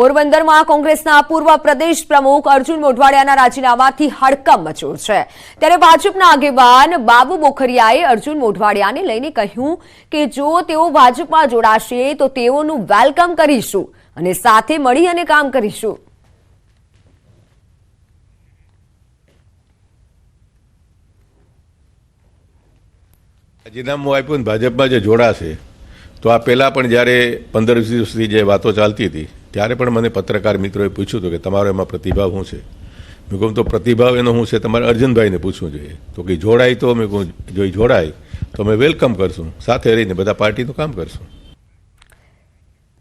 પોરબંદરમાં કોંગ્રેસના પૂર્વ પ્રદેશ પ્રમુખ અર્જુન મોઢવાડિયાના રાજીનામાથી હડકંપ મચ્યો છે. ત્યારે ભાજપના આગેવાન બાબુ બોખરિયાએ અર્જુન મોઢવાડિયાને લઈને કહ્યું કે જો તેઓ ભાજપમાં જોડાશે તો તેઓનું વેલકમ કરીશું અને સાથે મળી અને કામ કરીશું. રાજીનામું આપ્યું ભાજપમાં જે જોડાશે, તો આ પહેલાં પણ જ્યારે પંદર વીસ દિવસથી જે વાતો ચાલતી હતી ત્યારે પણ મને પત્રકાર મિત્રોએ પૂછ્યું હતું કે તમારો એમાં પ્રતિભાવ શું છે? મેં કહું, તો પ્રતિભાવ એનો શું છે? તમારે અર્જુનભાઈને પૂછવું જોઈએ. તો કે જોડાય તો મેં કહું, જો જોડાય, તો અમે વેલકમ કરશું. સાથે રહીને બધા પાર્ટીનું કામ કરશું.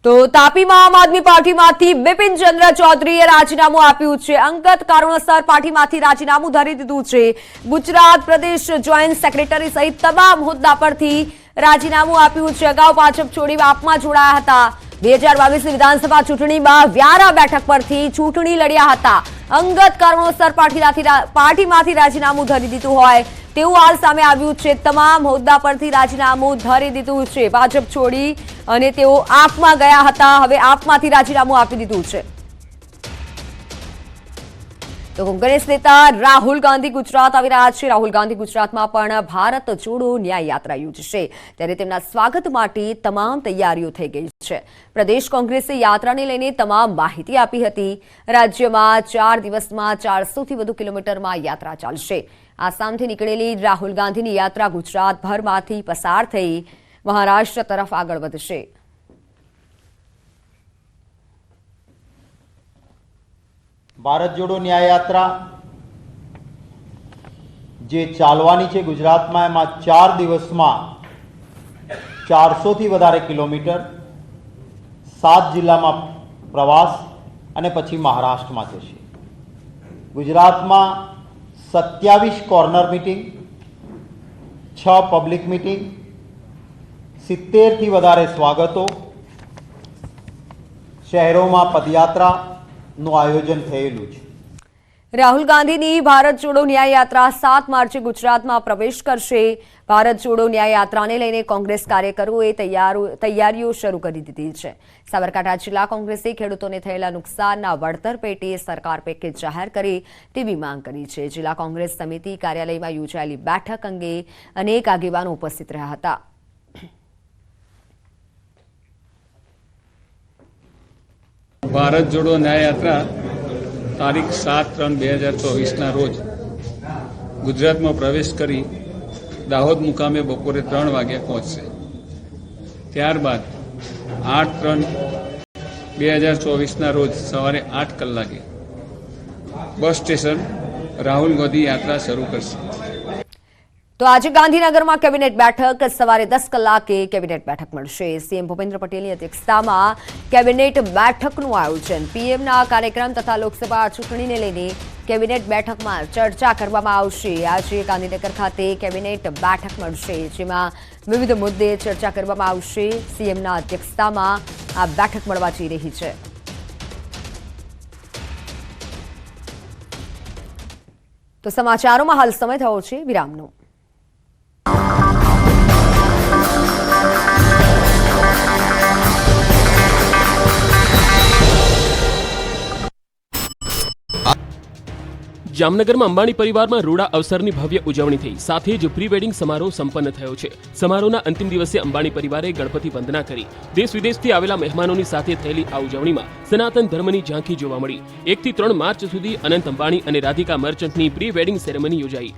તો તાપીમાં આમ આદમી પાર્ટીમાંથી બિપિન ચંદ્ર ચૌધરીએ રાજીનામું આપ્યું છે. અંગત કારણોસર પાર્ટીમાંથી રાજીનામું ધરી દીધું છે. ગુજરાત પ્રદેશ જોઈન્ટ સેક્રેટરી સહિત તમામ હોદ્દા પરથી રાજીનામું આપ્યું છે. અગાઉ ભાજપ છોડી આપમાં જોડાયા હતા. બે હજાર બાવીસની વિધાનસભા ચૂંટણીમાં વ્યારા બેઠક પરથી ચૂંટણી લડ્યા હતા. અંગત કારણોસર પાર્ટીમાંથી પાર્ટીમાંથી રાજીનામું ધરી દીધું હોય તેવું હાલ સામે આવ્યું છે. તમામ હોદ્દા પરથી રાજીનામું ધરી દીધું છે. ભાજપ છોડી અને તેઓ આપમાં ગયા હતા. હવે આપમાંથી રાજીનામું આપી દીધું છે. તો કોંગ્રેસ નેતા રાહુલ ગાંધી ગુજરાત આવી રહ્યા છે. રાહુલ ગાંધી ગુજરાતમાં પણ ભારત જોડો ન્યાય યાત્રા યોજશે. ત્યારે તેમના સ્વાગત માટે તમામ તૈયારીઓ થઈ ગઈ છે. પ્રદેશ કોંગ્રેસે યાત્રાને લઈને તમામ માહિતી આપી હતી. રાજ્યમાં ચાર દિવસમાં ચારસોથી વધુ કિલોમીટરમાં યાત્રા ચાલશે. આસામથી નીકળેલી રાહુલ ગાંધીની યાત્રા ગુજરાતભરમાંથી પસાર થઈ મહારાષ્ટ્ર તરફ આગળ વધશે. ભારત જોડો ન્યાય યાત્રા જે ચાલવાની છે ગુજરાતમાં, એમાં ચાર દિવસમાં ચારસોથી વધારે કિલોમીટર સાત જિલ્લામાં પ્રવાસ અને પછી મહારાષ્ટ્રમાં જશે. ગુજરાતમાં સત્યાવીસ કોર્નર મિટિંગ, છ પબ્લિક મિટિંગ, સિત્તેરથી વધારે સ્વાગતો, શહેરોમાં પદયાત્રાનું આયોજન થયેલું છે. રાહુલ ગાંધીની ભારત જોડો ન્યાય યાત્રા સાત માર્ચે ગુજરાતમાં પ્રવેશ કરશે. ભારત જોડો ન્યાય યાત્રાને લઈને કોંગ્રેસ કાર્યકરોએ તૈયારો- તૈયારીઓ શરૂ કરી દીધી છે. સાબરકાંઠા જિલ્લા કોંગ્રેસે ખેડૂતોને થયેલા નુકસાનના વળતર પેટે સરકાર પેકેજ જાહેર કરે તેવી માંગ કરી છે. જિલ્લા કોંગ્રેસ સમિતિ કાર્યાલયમાં યોજાયેલી બેઠક અંગે અનેક આગેવાનો ઉપસ્થિત રહ્યા હતા. ભારત જોડો ન્યાય યાત્રા તારીખ સાત ત્રણ બે હજાર ચોવીસના રોજ ગુજરાતમાં પ્રવેશ કરી દાહોદ મુકામે બપોરે ત્રણ વાગ્યા પહોંચશે. ત્યારબાદ આઠ ત્રણ બે હજાર ચોવીસના રોજ સવારે આઠ કલાકે બસ સ્ટેશન રાહુલ ગાંધી યાત્રા શરૂ કરશે. તો આજે ગાંધીનગરમાં કેબિનેટ બેઠક. સવારે દસ કલાકે કેબિનેટ બેઠક મળશે. સીએમ ભૂપેન્દ્ર પટેલની અધ્યક્ષતામાં કેબિનેટ બેઠકનું આયોજન. પીએમના કાર્યક્રમ તથા લોકસભા ચૂંટણીને લઈને કેબિનેટ બેઠકમાં ચર્ચા કરવામાં આવશે. આજે ગાંધીનગર ખાતે કેબિનેટ બેઠક મળશે, જેમાં વિવિધ મુદ્દે ચર્ચા કરવામાં આવશે. સીએમના અધ્યક્ષતામાં આ બેઠક મળવા જઈ રહી છે. તો સમાચારોમાં હાલ સમય થયો છે. વિરામનો. જામનગરમાં અંબાણી પરિવારમાં રૂડા અવસરની ભવ્ય ઉજવણી થઈ. સાથે જ પ્રી વેડિંગ સમારોહ સંપન્ન થયો છે. સમારોહના અંતિમ દિવસે અંબાણી પરિવારે ગણપતિ વંદના કરી. દેશ વિદેશથી આવેલા મહેમાનોની સાથે થયેલી આ ઉજવણીમાં સનાતન ધર્મની ઝાંખી જોવા મળી. એકથી ત્રણ માર્ચ સુધી અનંત અંબાણી અને રાધિકા મર્ચન્ટની પ્રી વેડિંગ સેરેમની યોજાઈ.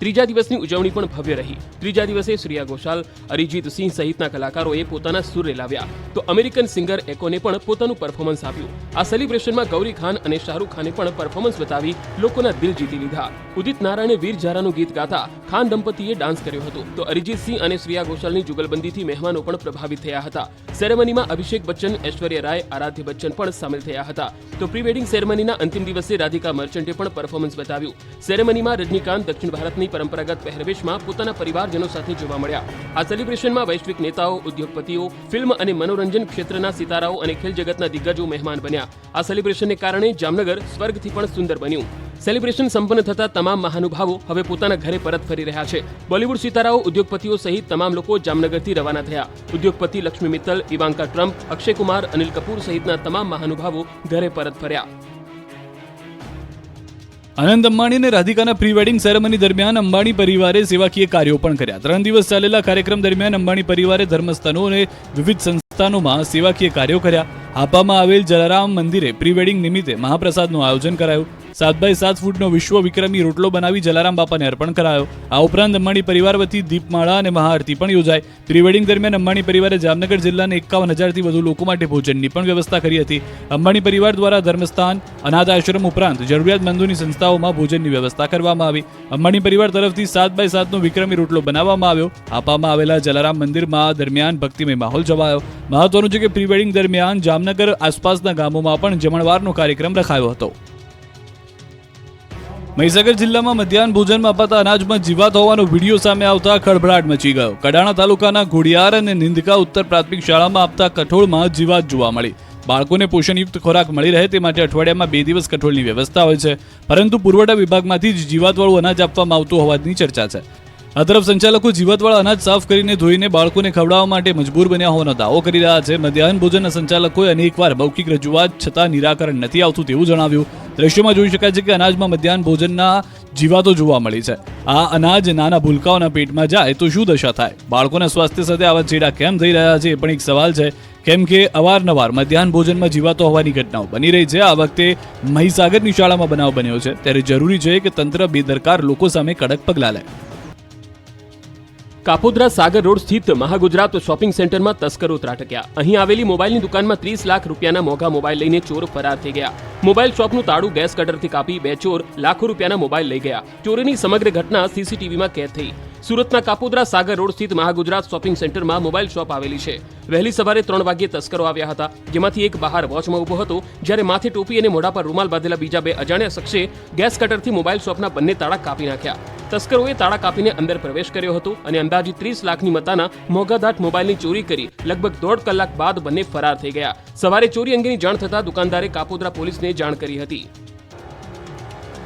ત્રીજા દિવસની ઉજવણી પણ ભવ્ય રહી. ત્રીજા દિવસે શ્રેયા ઘોષાલ અરિજીત સિંહ સહિતના કલાકારોએ પોતાના સુર રેલાવ્યા તો અમેરિકન સિંગર એકોને પણ પોતાનું પરફોર્મન્સ આપ્યું. આ સેલિબ્રેશનમાં ગૌરી ખાન અને શાહરૂખ ખાને પણ પરફોર્મન્સ બતાવી લોકોના દિલ જીતી લીધા. ઉદિત નારાયણે વીર ઝારાનું ગીત ગાતા ખાન દંપતીએ ડાન્સ કર્યો હતો. તો અરિજીત સિંહ અને શ્રેયા ઘોષાલની જુગલબંધીથી મહેમાનો પણ પ્રભાવિત થયા હતા. સેરેમનીમાં અભિષેક બચ્ચન, ઐશ્વર્યા રાય, આરાધ્ય બચ્ચન પણ સામેલ થયા હતા. તો પ્રી વેડિંગ સેરેમનીના અંતિમ દિવસે રાધિકા મર્ચન્ટે પણ પરફોર્મન્સ બતાવ્યું. સેરેમનીમાં રજનીકાંત દક્ષિણ ભારતની પરંપરાગત પહેરવેશમાં પોતાના પરિવારજનો સાથે જોવા મળ્યા. આ સેલિબ્રેશનમાં વૈશ્વિક નેતાઓ, ઉદ્યોગપતિઓ ફિલ્મ અને મનોરંજન ક્ષેત્રના સિતારાઓ અને ખેલ જગતના દિગ્ગજો મહેમાન બન્યા. આ સેલિબ્રેશનને કારણે જામનગર સ્વર્ગથી પણ સુંદર બન્યું. સેલિબ્રેશન સંપન્ન થતા તમામ મહાનુભાવો હવે પોતાના ઘરે પરત ફરી રહ્યા છે. બોલિવૂડ સિતારાઓ, ઉદ્યોગપતિઓ સહિત તમામ લોકો જામનગરથી રવાના થયા. ઉદ્યોગપતિ લક્ષ્મી મિત્તલ ઇવાંકા ટ્રમ્પ, અક્ષય કુમાર, અનિલ કપૂર સહિતના તમામ મહાનુભાવો ઘરે પરત ફર્યા. આનંદ અંબાણી અને રાધિકાના પ્રી વેડિંગ સેરેમની દરમિયાન અંબાણી પરિવારે સેવાકીય કાર્યો પણ કર્યા. ત્રણ દિવસ ચાલેલા કાર્યક્રમ દરમિયાન અંબાણી પરિવારે ધર્મસ્થાનો અને વિવિધ સંસ્થાનોમાં સેવાકીય કાર્યો કર્યા. આપવામાં આવેલ જલારામ મંદિરે પ્રી વેડિંગ નિમિત્તે મહાપ્રસાદનું આયોજન કરાયું. સાત બાય સાત ફૂટનો વિશ્વ વિક્રમી રોટલો બનાવી જલારામ બાપાને અર્પણ કરાયો. આ ઉપરાંત અંબાણી પરિવાર વતી દીપમાળા અને મહાઆરતી પણ યોજાઈ. પ્રીવેડિંગ દરમિયાન અંબાણી પરિવારે જામનગર જિલ્લાના એકાવન હજારથી વધુ લોકો માટે ભોજનની પણ વ્યવસ્થા કરી હતી. અંબાણી પરિવાર દ્વારા ધર્મસ્થાન, અનાથ આશ્રમ ઉપરાંત જરૂરિયાતમંદોની સંસ્થાઓમાં ભોજનની વ્યવસ્થા કરવામાં આવી. અંબાણી પરિવાર તરફથી સાત બાય સાતનો વિક્રમી રોટલો બનાવવામાં આવ્યો. આપવામાં આવેલા જલારામ મંદિરમાં દરમિયાન ભક્તિમય માહોલ જવાયો મહત્વનું છે કે પ્રીવેડિંગ દરમિયાન જામનગર આસપાસના ગામોમાં પણ જમણવારનો કાર્યક્રમ રખાયો હતો. મહીસાગર જિલ્લામાં મધ્યાહન ભોજનમાં અપાતા અનાજમાં જીવાત હોવાનો વીડિયો સામે આવતા ખળભળાટ મચી ગયો. કડાણા તાલુકાના ઘોડિયાર અને નિંદકા ઉત્તર પ્રાથમિક શાળામાં આપતા કઠોળમાં જીવાત જોવા મળી. બાળકોને પોષણયુક્ત ખોરાક મળી રહે તે માટે અઠવાડિયામાં બે દિવસ કઠોળની વ્યવસ્થા હોય છે. પરંતુ પુરવઠા વિભાગમાંથી જ જીવાતવાળું અનાજ આપવામાં આવતું હોવાની ચર્ચા છે. આ તરફ સંચાલકો જીવાતવાળા અનાજ સાફ કરીને ધોઈને બાળકોને ખવડાવવા માટે મજબૂર બન્યા હોવાનો દાવો કરી રહ્યા છે. મધ્યાહન ભોજનના સંચાલકોએ અનેકવાર મૌખિક રજૂઆત છતાં નિરાકરણ નથી આવતું તેવું જણાવ્યું. દ્રશ્યોમાં જોઈ શકાય છે કે અનાજમાં મધ્યાહન ભોજનના જીવાતો જોવા મળી છે. આ અનાજ નાના ભૂલકાઓના પેટમાં જાય તો શું દશા થાય? બાળકોના સ્વાસ્થ્ય સાથે આવા ચેડા કેમ થઈ રહ્યા છે એ પણ એક સવાલ છે. કેમ કે અવારનવાર મધ્યાહન ભોજનમાં જીવાતો હોવાની ઘટનાઓ બની રહી છે. આ વખતે મહીસાગરની શાળામાં બનાવ બન્યો છે. ત્યારે જરૂરી છે કે તંત્ર બેદરકાર લોકો સામે કડક પગલાં લે. કાપોદ્રા સાગર રોડ સ્થિત મહાગુજરાત શોપિંગ સેન્ટરમાં તસ્કરો ત્રાટક્યા. અહીં આવેલી મોબાઈલની દુકાનમાં ત્રીસ લાખ રૂપિયાના મોંઘા મોબાઈલ લઈને ચોર ફરાર થઈ ગયા. મોબાઈલ શોપનું તાળું ગેસ કટરથી કાપી બે ચોર લાખો રૂપિયાના મોબાઈલ લઈ ગયા. ચોરીની સમગ્ર ઘટના સીસીટીવીમાં કેદ થઈ. સુરતના કાપોદ્રા સાગર રોડ સ્થિત મહાગુજરાત શોપિંગ સેન્ટરમાં મોબાઈલ શોપ આવેલી છે. વહેલી સવારે ત્રણ વાગ્યે તસ્કરો આવ્યા હતા. જેમાંથી એક બહાર વોચમાં ઊભો હતો. જ્યારે માથે ટોપી અને મોઢા પર રૂમાલ બાંધેલા બીજા બે અજાણ્યા શખ્સે ગેસ કટરથી મોબાઈલ શોપના બંને તાળા કાપી નાખ્યા. તસ્કરોએ તાળા કાપીને અંદર પ્રવેશ કર્યો હતો અને અંદાજે ત્રીસ લાખની મતાના મોઘાધાટ મોબાઈલની ચોરી કરી લગભગ દોઢ કલાક બાદ બંને ફરાર થઈ ગયા. સવારે ચોરી અંગેની જાણ થતાં દુકાનદારે કાપોદ્રા પોલીસને જાણ કરી હતી.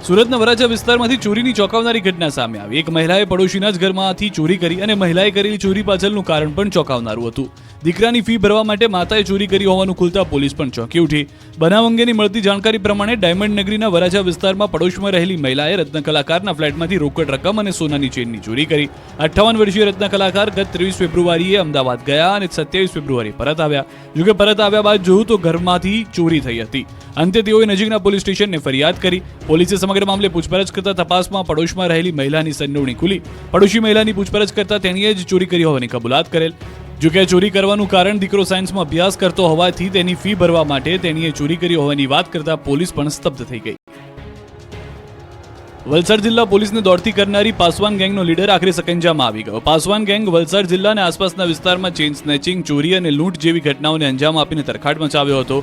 સુરતના વરાછા વિસ્તારમાંથી ચોરીની ચોંકાવનારી ઘટના સામે આવી. એક મહિલાએ પડોશીના જ ઘરમાંથી ચોરી કરી અને મહિલાએ કરેલી ચોરી પાછળનું કારણ પણ ચોંકાવનારું હતું. દીકરાની ફી ભરવા માટે માતાએ ચોરી કરી હોવાનું ખુલતા પોલીસ પણ ચોંકી ઉઠી. બનાવ અંગેની મળતી જાણકારી પ્રમાણે ડાયમંડ નગરીના વરાછા વિસ્તારમાં પડોશમાં રહેલી મહિલાએ રત્નકલાકારના ફ્લેટમાંથી રોકડ રકમ અને સોનાની ચેનની ચોરી કરી. અઠ્ઠાવન વર્ષીય રત્નકલાકાર ગત ત્રેવીસ ફેબ્રુઆરીએ અમદાવાદ ગયા અને સત્યાવીસ ફેબ્રુઆરી પરત આવ્યા. જોકે પરત આવ્યા બાદ જોયું તો ઘરમાંથી ચોરી થઈ હતી. અંતે તેઓએ નજીકના પોલીસ સ્ટેશનને ફરિયાદ કરી. પોલીસે સમગ્ર મામલે પૂછપરછ કરતા તપાસમાં પડોશમાં રહેલી મહિલાની સંડોવણી ખુલી. પડોશી મહિલાની પૂછપરછ કરતા તેણીએ જ ચોરી કરી હોવાની કબૂલાત કરેલ. જોકે ચોરી કરવાનું કારણ દીકરો સાયન્સમાં અભ્યાસ કરતો હોવાથી તેની ફી ભરવા માટે તેણીએ ચોરી કરી હોવાની વાત કરતા પોલીસ પણ સ્તબ્ધ થઈ ગઈ. વલસાડ જિલ્લા પોલીસને દોડતી કરનારી પાસવાન ગેંગનો લીડર આખરે સકંજામાં આવી ગયો. પાસવાન ગેંગ વલસાડ જિલ્લા અને આસપાસના વિસ્તારમાં ચેઇન સ્નેચિંગ, ચોરી અને લૂંટ જેવી ઘટનાઓને અંજામ આપીને તરખાટ મચાવ્યો હતો.